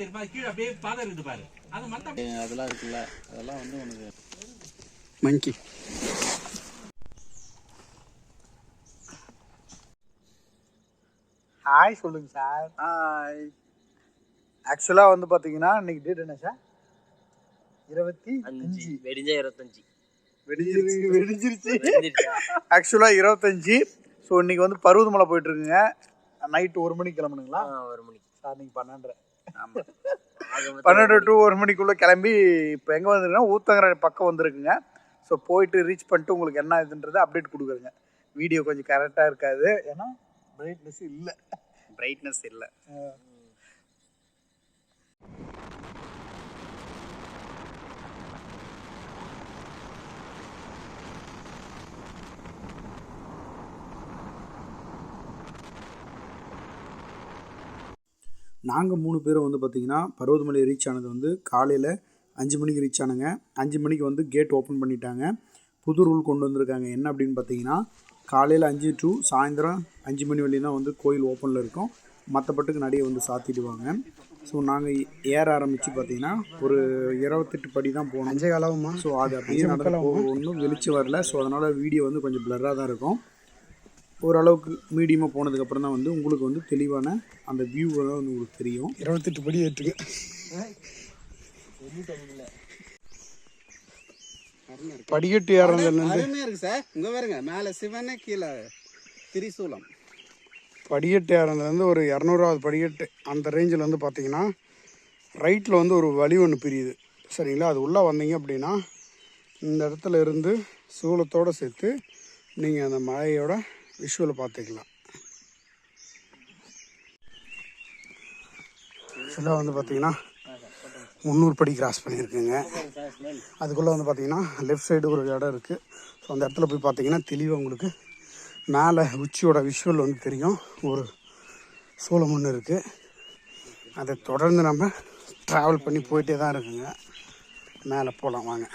தெரியுமா கீழே அப்படியே பாதை இருக்குது பாரு அது மத்த அதெல்லாம் இருக்குல்ல அதெல்லாம் வந்து உனக்கு மங்கி ஹாய் சொல்லுங்க சார் ஹாய் ஆக்சுவலாக வந்து பார்த்தீங்கன்னா இன்னைக்கு டேட் என்ன சார் இருபத்தி அஞ்சு. வெடிஞ்ச இருபத்தஞ்சு. வெடிஞ்சிரு வெடிஞ்சிருச்சு. ஆக்சுவலாக இருபத்தஞ்சி. ஸோ இன்னைக்கு வந்து பருவதமலை போயிட்டு இருக்குங்க. நைட்டு ஒரு மணிக்கு கிளம்புனுங்களா? ஒரு மணிக்கு. சார் நீங்கள் பன்னெண்டரை. பன்னெண்டு டு ஒரு மணிக்குள்ளே கிளம்பி இப்போ எங்கே வந்துருக்குன்னா ஊத்தங்கரை பக்கம் வந்திருக்குங்க. ஸோ போயிட்டு ரீச் பண்ணிட்டு உங்களுக்கு என்ன இதுன்றது அப்டேட் கொடுக்குறேங்க. வீடியோ கொஞ்சம் கரெக்டாக இருக்காது. ஏன்னா பிரைட்னஸ் இல்லை. பிரைட்னஸ் இல்லை. நாங்கள் மூணு பேரும் வந்து பார்த்திங்கன்னா பருவதமலை ரீச் ஆனது வந்து காலையில் அஞ்சு மணிக்கு ரீச் ஆனங்க. அஞ்சு மணிக்கு வந்து கேட் ஓப்பன் பண்ணிட்டாங்க. புது ரூல் கொண்டு வந்திருக்காங்க. என்ன அப்படின்னு பார்த்தீங்கன்னா காலையில் அஞ்சு டு சாயந்தரம் அஞ்சு மணி வரையும் தான் வந்து கோயில் ஓப்பனில் இருக்கும். மற்றப்பட்டுக்கு நடைய வந்து சாத்திடுவாங்க. ஸோ நாங்கள் ஏற ஆரம்பித்து பார்த்தீங்கன்னா ஒரு இருபத்தெட்டு படி தான் போனோம். அஞ்சே காலமா ஸோ அது அப்படியே நடந்து ஒன்றும் வெளிச்சு வரல. ஸோ அதனால் வீடியோ வந்து கொஞ்சம் பிளராக தான் இருக்கும். ஓரளவுக்கு மீடியமாக போனதுக்கப்புறம் தான் வந்து உங்களுக்கு வந்து தெளிவான அந்த வியூ தான் வந்து உங்களுக்கு தெரியும். இருபத்தெட்டு படி ஏற்றுக்கு. படிக்கட்டு ஏறதுலேருந்து அருமையா இருக்கு சார். இங்க பாருங்க மேல சிவனே கீழே திரிசூலம். படிக்கட்டு ஏறதுலேருந்து ஒரு இரநூறாவது படிக்கட்டு. அந்த ரேஞ்சில் வந்து பார்த்தீங்கன்னா ரைட்டில் வந்து ஒரு வழி ஒன்று பிரியுது. சரிங்களா? அது உள்ளே வந்தீங்க அப்படின்னா இந்த இடத்துல இருந்து சூளத்தோடு சேர்த்து நீங்கள் அந்த மலையோட விஷுவலை பார்த்துக்கலாம். ஆக்சுவலாக வந்து பார்த்தீங்கன்னா முந்நூறு படி கிராஸ் பண்ணியிருக்குங்க. அதுக்குள்ளே வந்து பார்த்தீங்கன்னா லெஃப்ட் சைடு ஒரு இடம் இருக்குது ஸோ அந்த இடத்துல போய் பார்த்தீங்கன்னா தெளிவாக உங்களுக்கு மேலே உச்சியோட விஷுவல் வந்து தெரியும். ஒரு சோளம் ஒன்று இருக்குது அதை தொடர்ந்து நம்ம ட்ராவல் பண்ணி போயிட்டே தான் இருக்குங்க. மேலே போகலாம் வாங்க.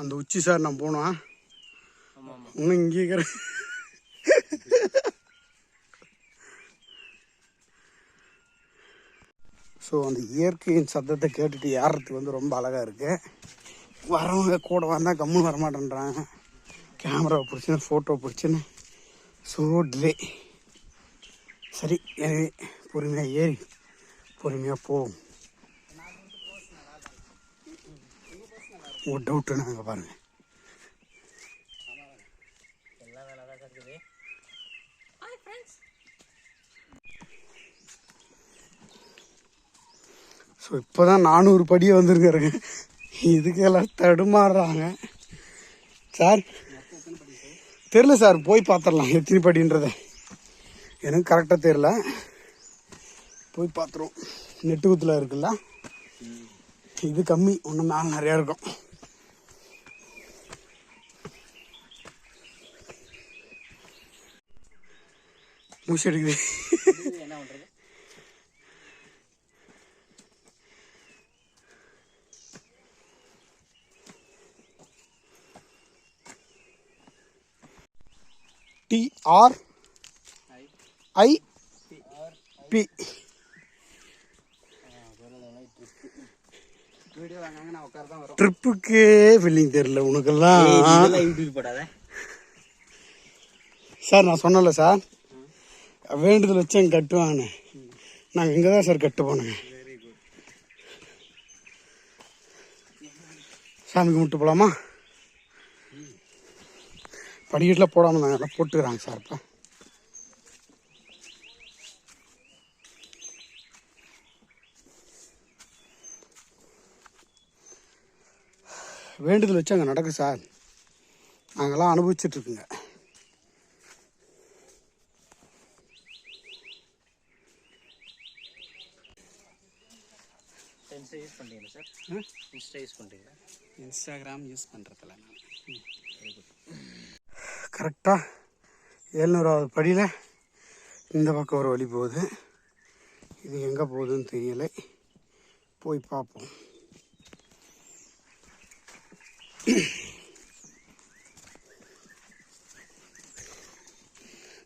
அந்த உச்சி சார் நான் போனோம் இன்னும் இங்கே இருக்கிற. ஸோ அந்த இயற்கையின் சத்தத்தை கேட்டுட்டு ஏறுறதுக்கு வந்து ரொம்ப அழகாக இருக்கு. வரவங்க கூட வந்தால் கம்முன்னு வரமாட்டேன்றாங்க. கேமராவை பிடிச்சின்னு ஃபோட்டோ பிடிச்சின்னு. ஸோ டிலே சரி எனவே பொறுமையாக ஏறி பொறுமையாக போவோம் ஒரு டவுட்டு நாங்கள் பாருங்கள் ஸோ இப்போ தான் நானூறு படியே வந்திருக்காருங்க. இதுக்கெல்லாம் தடுமாறுறாங்க. சார் தெரில சார் போய் பார்த்துடலாம் எத்தனை படின்றத. எனக்கு கரெக்டாக தெரில போய் பார்த்துருவோம். நெட்டுக்குத்தில் இருக்குல்ல? இது கம்மி இன்னும் மேலே நிறையா இருக்கும். மூச்சு அடிக்குது டிஆர் ஐ பி ட்ரிப்புக்கே ஃபீலிங் தெரியல உனக்கெல்லாம். சார் நான் சொன்னல சார். வேண்டுதல் வச்சு அங்கே கட்டுவாங்கண்ணே. நாங்கள் இங்கே தான் சார் கட்டு சாமி கும்பிட்டு போகலாமா படிக்கட்டில் போடாமல் நாங்கள் எல்லாம் போட்டுக்கிறாங்க சார் இப்போ. வேண்டுதல் வச்சு அங்கே நடக்கும் சார். நாங்கள்லாம் அனுபவிச்சுட்ருக்குங்க இன்ஸ்டா யூஸ் பண்ணுறீங்களா சார் இன்ஸ்டா யூஸ் பண்ணுறீங்களா இன்ஸ்டாகிராம் யூஸ் பண்ணுறதில்ல நான். கரெக்டாக எழுநூறாவது படியில் இந்த பக்கம் ஒரு வழி போகுது. இது எங்கே போகுதுன்னு தெரியலை. போய் பார்ப்போம்.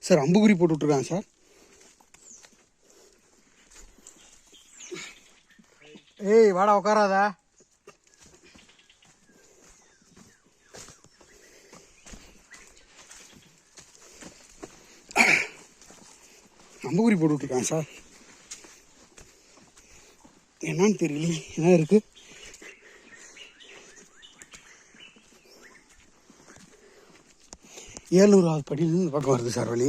சார் அம்புகுறி போட்டு விட்ருக்காங்க சார் ஏய் வாடா உட்காராத அம்புகுறி போட்டு விட்டுருக்கான் சார். என்னன்னு தெரியல. என்ன இருக்கு? ஏழ்நூறாவது படியிலிருந்து பக்கம் வருது சார் வழி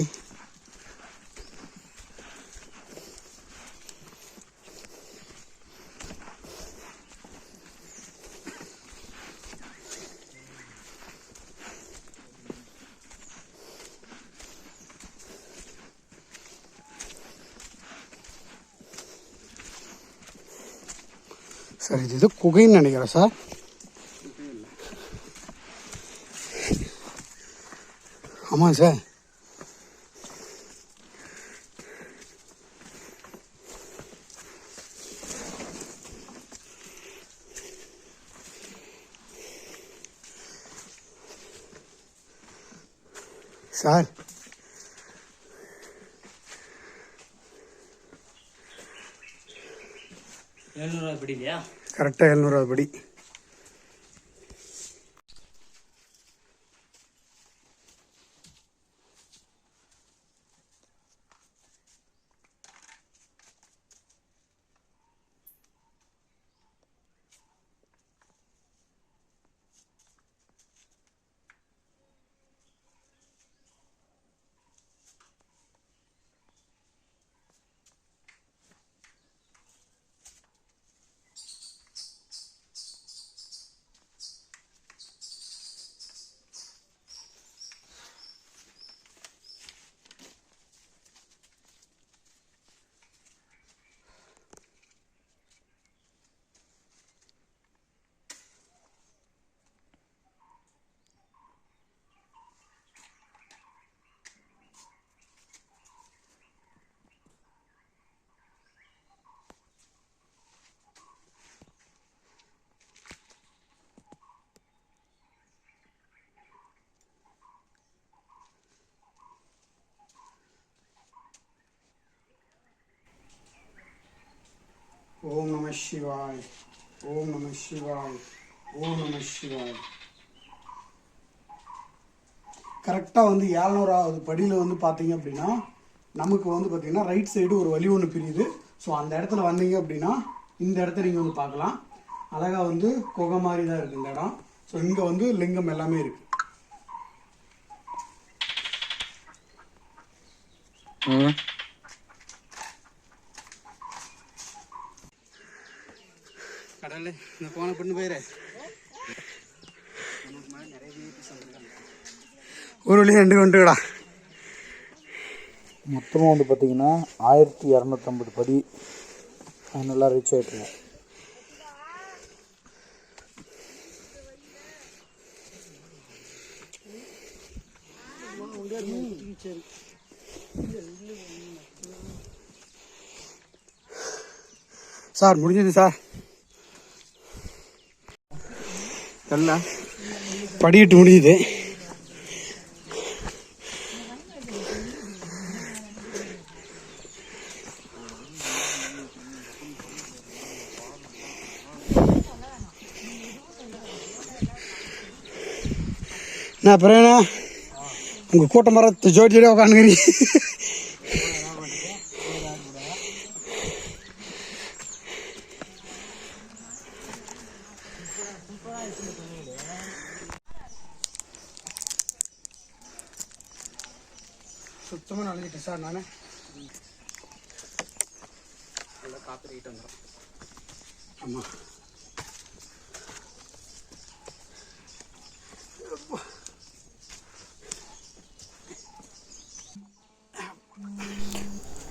சார் இது குகைன்னு நினைக்கிறேன் சார். ஆமாம் சார். சார். எழுநூறுவா படி இல்லையா கரெக்டாக எழுநூறாவது படி. ஓம் நம சிவாய் ஓம் நம சிவாய் ஓம் நம சிவாய். கரெக்டாக வந்து ஏழ்நூறாவது படியில் வந்து பார்த்தீங்க அப்படின்னா நமக்கு வந்து பார்த்தீங்கன்னா ரைட் சைடு ஒரு வழி ஒன்று பிரியுது. ஸோ அந்த இடத்துல வந்தீங்க அப்படின்னா இந்த இடத்த நீங்கள் வந்து பார்க்கலாம். அழகாக வந்து குகை மாதிரி தான் இருக்குது இந்த இடம். ஸோ இங்கே வந்து லிங்கம் எல்லாமே இருக்குது கடல்ல. இந்த போன பண்ணு போயிரு ஒரு வழி ரெண்டு கொண்டுடா மொத்தமாக வந்து பார்த்திங்கன்னா ஆயிரத்தி இரநூத்தம்பது படி நல்லா ரீச் ஆகிட்டுருங்க சார் முடிஞ்சது சார். எல்லாம் படிக்கட்டு முடியுது. நான் அப்புறம் உங்கள் கூட்டம் மரத்தை ஜோடி ஜோடியாக உட்காந்துக்கிறீங்க நல்லா காத்துக்கிட்டு வந்துடும் ஆமாம்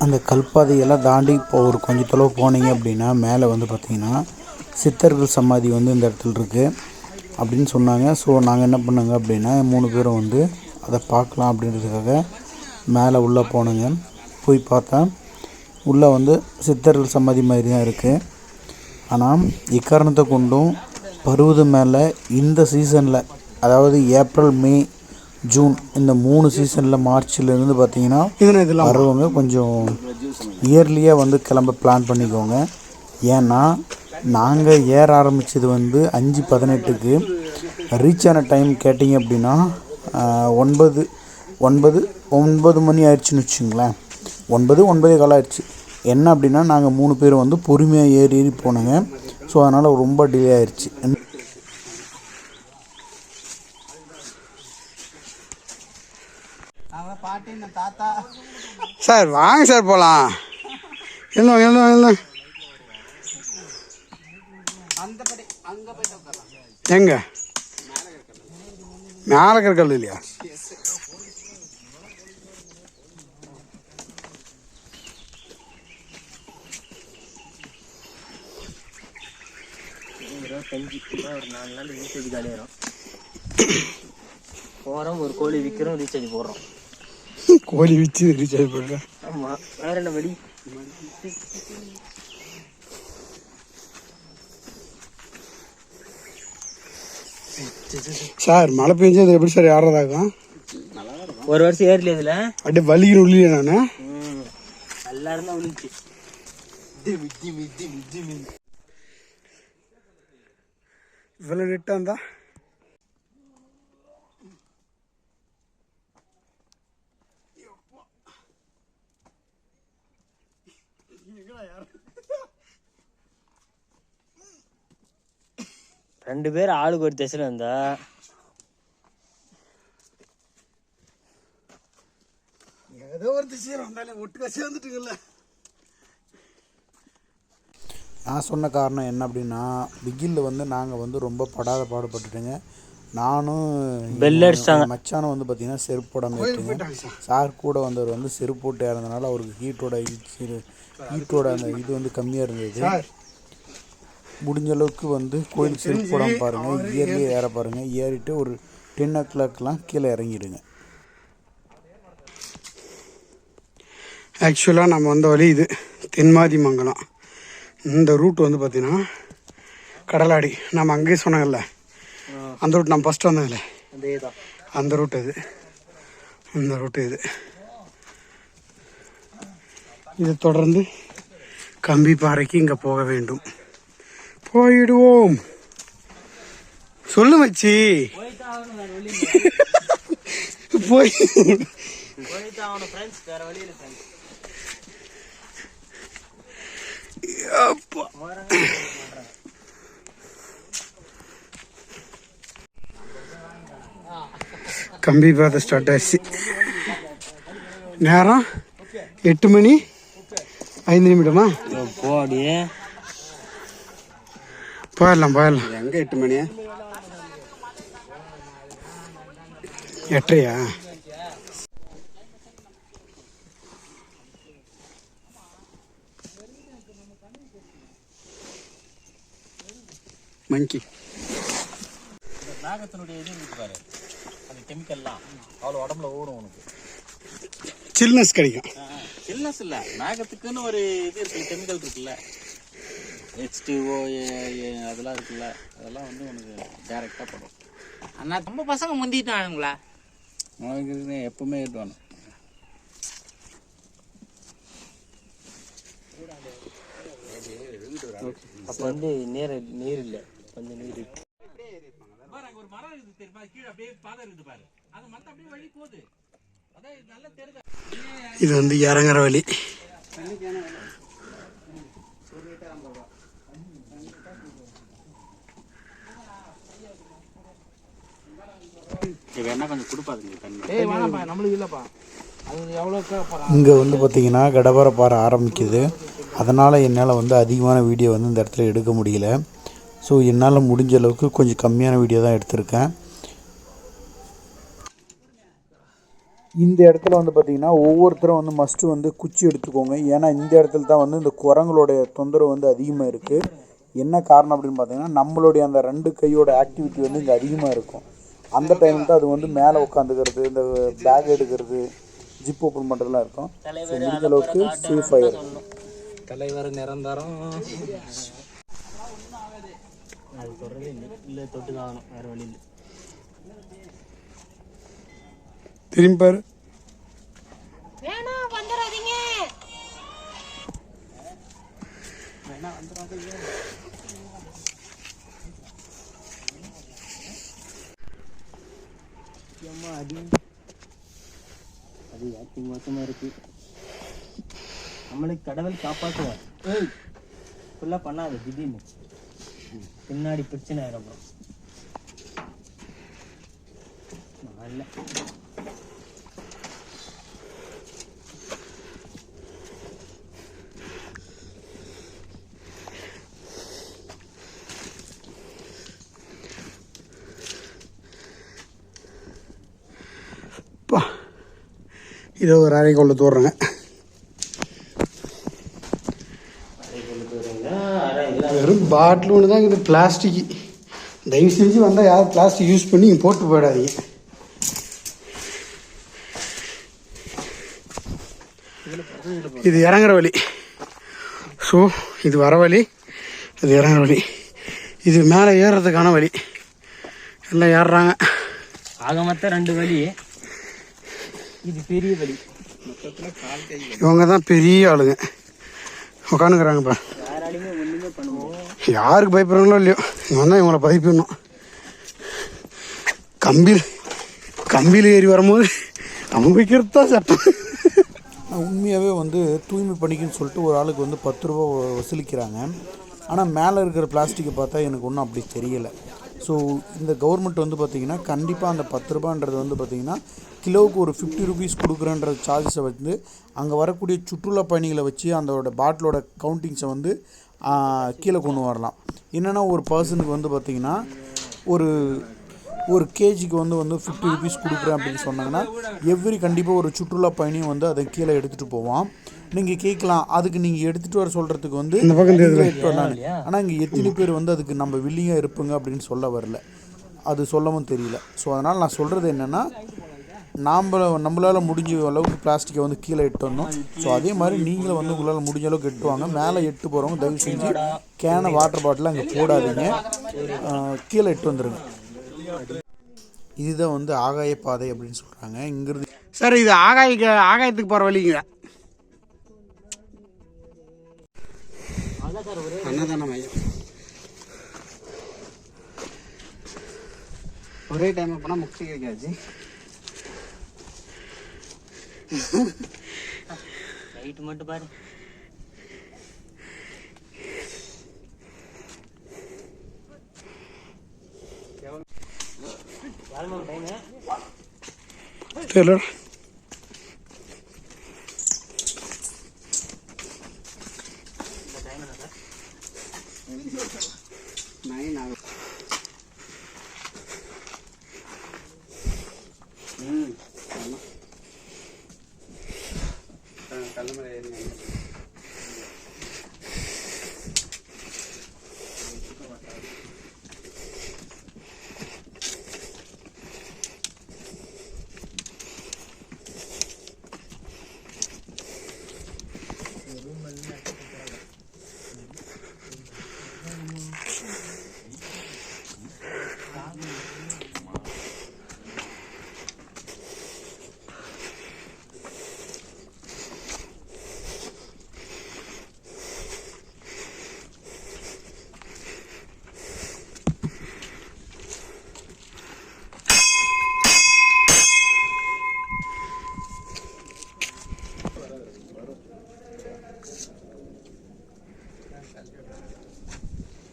அந்த கல்பாதையெல்லாம் தாண்டி இப்போ ஒரு கொஞ்சம் தொலைவு போனீங்க அப்படின்னா மேலே வந்து பார்த்தீங்கன்னா சித்தர்கள் சமாதி வந்து இந்த இடத்துல இருக்குது அப்படின்னு சொன்னாங்க. ஸோ நாங்கள் என்ன பண்ணோங்க அப்படின்னா மூணு பேரும் வந்து அதை பார்க்கலாம் அப்படின்றதுக்காக மேலே உள்ளே போனோங்க. போய் பார்த்தா உள்ளே வந்து சித்தர்கள் சமாதி மாதிரி தான் இருக்குது ஆனால் இக்காரணத்தை கொண்டும் பருவத மேலே இந்த சீசனில் அதாவது ஏப்ரல் மே ஜூன் இந்த மூணு சீசனில் மார்ச்லேருந்து பார்த்தீங்கன்னா வரவங்க கொஞ்சம் இயர்லியாக வந்து கிளம்ப பிளான் பண்ணிக்கோங்க. ஏன்னா நாங்கள் ஏற ஆரம்பித்தது வந்து அஞ்சு பதினெட்டுக்கு. ரீச் ஆன டைம் கேட்டிங்க அப்படின்னா ஒன்பது ஒன்பது ஒன்பது மணி ஆயிடுச்சுன்னு வச்சுங்களேன். ஒன்பது ஒன்பதே கால் ஆயிடுச்சு. என்ன அப்படின்னா நாங்கள் மூணு பேர் வந்து பொறுமையாக ஏறி ஏறி போனோங்க. ஸோ அதனால் ரொம்ப டிலே ஆயிடுச்சு சார் வாங்க சார் போகலாம் எழுந்தோம் எழுந்தோம் எழுந்தோம் எங்க? மேலே இருக்கிற கல் இல்லையா? ஒரு நாலு நாள் ரீசார்ஜ் காலியாயிரும் போகிறோம் ஒரு கோழி விற்கிறோம் ரீசார்ஜ் போடுறோம். கோழி வச்சு ரீசார்ஜ் பண்ணுறேன் ஆமாம் வேற என்ன வெடி சார் மழை பெஞ்சது எப்படி சார் ஏறதாக்கும் ஒரு வருஷம் ஏறல இதில்? அப்படியே வலிக்கிற உள்ளே நான். ம் நல்லா இருந்தால் விழுந்துச்சு இவ்வளோ நெட்டாக இருந்தா? ரெண்டு பேர் ஆளுக்கு ஒரு திசையில் இருந்தா? ஏதோ ஒரு திசையில் வந்தாலே ஒட்டுக்கா சேர்ந்துட்டுங்கல்ல. நான் சொன்ன காரணம் என்ன அப்படின்னா பிகிலில் வந்து நாங்கள் வந்து ரொம்ப படாத பாடுபட்டுட்டேங்க. நானும் மச்சானும் வந்து பார்த்தீங்கன்னா செருப்பு போடாமல் சார். கூட வந்தவர் வந்து செருப்பு போட்டு இறந்தனால அவருக்கு ஹீட்டோட ஹீட்டோட அந்த இது வந்து கம்மியாக இருந்தது. முடிஞ்ச அளவுக்கு வந்து கோயிலுக்கு செருப்பு போடாமல் பாருங்கள் இயர்லியே ஏற பாருங்கள் ஏறிட்டு ஒரு டென் ஓ கிளாக்லாம் கீழே இறங்கிடுங்க. ஆக்சுவலாக நம்ம வந்த வழி இது. தென்மாதி மங்கலம். இந்த ரூட் வந்து பார்த்தீங்கன்னா கடலாடி. நம்ம அங்கேயே சொன்னாங்கல்ல அந்த ரூட் நம்ம ஃபஸ்ட்டு தான் அந்த ரூட் இது. அந்த ரூட் இது. இது தொடர்ந்து கம்பிப்பாறைக்கு இங்கே போக வேண்டும். போயிடுவோம். சொல்லு மச்சி. போய் போய்தான் ஆகணும் ஃப்ரெண்ட்ஸ் வேற வழியில் ஃப்ரெண்ட்ஸ் அப்பா. கம்பி பாதை ஸ்டார்ட் ஆச்சு நேரம் எட்டு மணி ஐந்து நிமிடமா? போடி. போயிடலாம் போயிடலாம். எங்கே எட்டு மணி? எட்டரையா? மங்கி நாகத்தினுடைய இது பாரு. அந்த கெமிக்கல்லாம் அவ்வளோ உடம்புல ஊறும் உனக்கு. சில்னஸ் கிடைக்கும். சில்னஸ் இல்லை. நாகத்துக்குன்னு ஒரு இது இருக்கு கெமிக்கல் இருக்குல்ல. ஹெச்டிஓ அதெல்லாம் இருக்குல்ல. அதெல்லாம் வந்து உனக்கு டேரெக்டாக படும். அண்ணா நம்ம பசங்க முந்திட்டானுங்களா? உனக்கு எப்பவுமே ஏற்றுவானு அப்போ வந்து நீர் நீர் இல்லை கொஞ்சம் நீர் இது வந்து இறங்குற வழி. இங்கே வந்து பார்த்தீங்கன்னா கடப்பாறை பாறை ஆரம்பிக்குது. அதனால் என்னால் வந்து அதிகமான வீடியோ வந்து இந்த இடத்துல எடுக்க முடியல. ஸோ என்னால் முடிஞ்ச அளவுக்கு கொஞ்சம் கம்மியான வீடியோ தான் எடுத்திருக்கேன். இந்த இடத்துல வந்து பார்த்திங்கன்னா ஒவ்வொருத்தரும் வந்து மஸ்ட்டு வந்து குச்சி எடுத்துக்கோங்க. ஏன்னா இந்த இடத்துல தான் வந்து இந்த குரங்களுடைய தொந்தரவு வந்து அதிகமாக இருக்குது என்ன காரணம் அப்படின்னு பார்த்தீங்கன்னா நம்மளுடைய அந்த ரெண்டு கையோட ஆக்டிவிட்டி வந்து இங்கே அதிகமாக இருக்கும். அந்த டைமில் தான் அது வந்து மேலே உட்காந்துக்கிறது இந்த பேக் எடுக்கிறது ஜிப் ஓப்பன் பண்ணுறதுலாம் இருக்கும். ஸோ முடிஞ்ச அளவுக்கு சேஃப் ஆயிரும். தலைவர் நிரந்தரம். அது தொடரவே இல்லை. இல்லை தொட்டு தான் ஆகணும். வேறு வழி இல்லை. திரும்பி பாரு. வேணாம் வந்துடாதீங்க அது யாத்தி மோசமாக இருக்கு? நம்மளுக்கு கடவுள் காப்பாற்றுவார் ஏய் ஃபுல்லாக பண்ணாத திடீர்னு. பின்னாடி பிரச்சனை ஆயிரும் நல்ல இதோ இதை ஒரு அரைக்கொள்ள தோடுறேங்க பாட்டில் ஒன்று தான் இது பிளாஸ்டிக் தயவு செஞ்சு வந்தால் யாரும் பிளாஸ்டிக் யூஸ் பண்ணி போட்டு போயிடாதீங்க. இது இறங்குற வழி. ஸோ இது வர வழி. இது இறங்குற வழி. இது மேலே ஏறுறதுக்கான வழி. எல்லாம் ஏறுறாங்க. ஆக மொத்தம் ரெண்டு வழி. இது பெரிய வழி. இவங்க தான் பெரிய ஆளுங்க. உட்காந்துக்கிறாங்கப்பா யாருக்கு பயப்படுறாங்களோ இல்லையோ இவன் தான் இவங்களை பதிப்பிடணும் கம்பியில் கம்பியில் ஏறி வரும்போது அவன் தான் சட்டம் உண்மையாகவே வந்து தூய்மை பணிக்குன்னு சொல்லிட்டு ஒரு ஆளுக்கு வந்து பத்து ரூபா வசூலிக்கிறாங்க. ஆனால் மேலே இருக்கிற பிளாஸ்டிக்கை பார்த்தா எனக்கு ஒன்றும் அப்படி தெரியலை. ஸோ இந்த கவர்மெண்ட் வந்து பார்த்திங்கன்னா கண்டிப்பாக அந்த பத்து ரூபான்றது வந்து பார்த்திங்கன்னா கிலோவுக்கு ஒரு ஃபிஃப்டி ருபீஸ் கொடுக்குறன்ற சார்ஜஸை வந்து அங்கே வரக்கூடிய சுற்றுலா பயணிகளை வச்சு அதோட பாட்டிலோட கவுண்டிங்ஸை வந்து கீழே கொண்டு வரலாம். என்னென்னா ஒரு பர்சனுக்கு வந்து பார்த்திங்கன்னா ஒரு ஒரு கேஜிக்கு வந்து வந்து ஃபிஃப்டி ருபீஸ் கொடுக்குறேன் அப்படின்னு சொன்னாங்கன்னா எவ்ரி கண்டிப்பாக ஒரு சுற்றுலா பயணியும் வந்து அதை கீழே எடுத்துகிட்டு போவான். நீங்கள் கேட்கலாம் அதுக்கு நீங்கள் எடுத்துகிட்டு வர சொல்கிறதுக்கு வந்து ஆனால் இங்கே எத்தனை பேர் வந்து அதுக்கு நம்ம வில்லிங்காக இருப்போங்க அப்படின்னு சொல்ல வரல. அது சொல்லவும் தெரியல. ஸோ அதனால் நான் சொல்கிறது என்னென்னா நாம் நம்மளால் முடிஞ்ச அளவுக்கு பிளாஸ்டிக்கை வந்து கீழே எட்டு வந்தோம். ஸோ அதே மாதிரி நீங்களும் வந்து உங்களால் முடிஞ்ச அளவுக்கு எட்டு வாங்க. மேலே எட்டு போகிறவங்க தயவு செஞ்சு கேனை வாட்டர் பாட்டில் அங்கே போடாதீங்க. கீழே எட்டு வந்துடுங்க இதுதான் வந்து ஆகாய பாதை அப்படின்னு சொல்கிறாங்க இங்கிருந்து சார் இது ஆகாய்க்கு ஆகாயத்துக்கு போகிற வழிங்க. மையம் ஒரே டைம் போனால் முக்தி கிடைக்காது லைட் மட்டும் பாரு. தெரியல நைன் ஆகும் கல்லமலை ஏறிங்க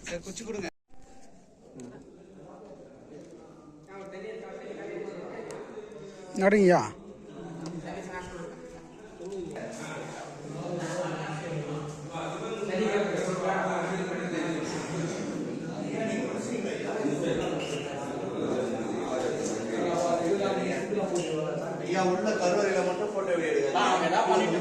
சரி குச்சி கொடுங்க நடுங்கய்யா என்ன பண்ணிட்டு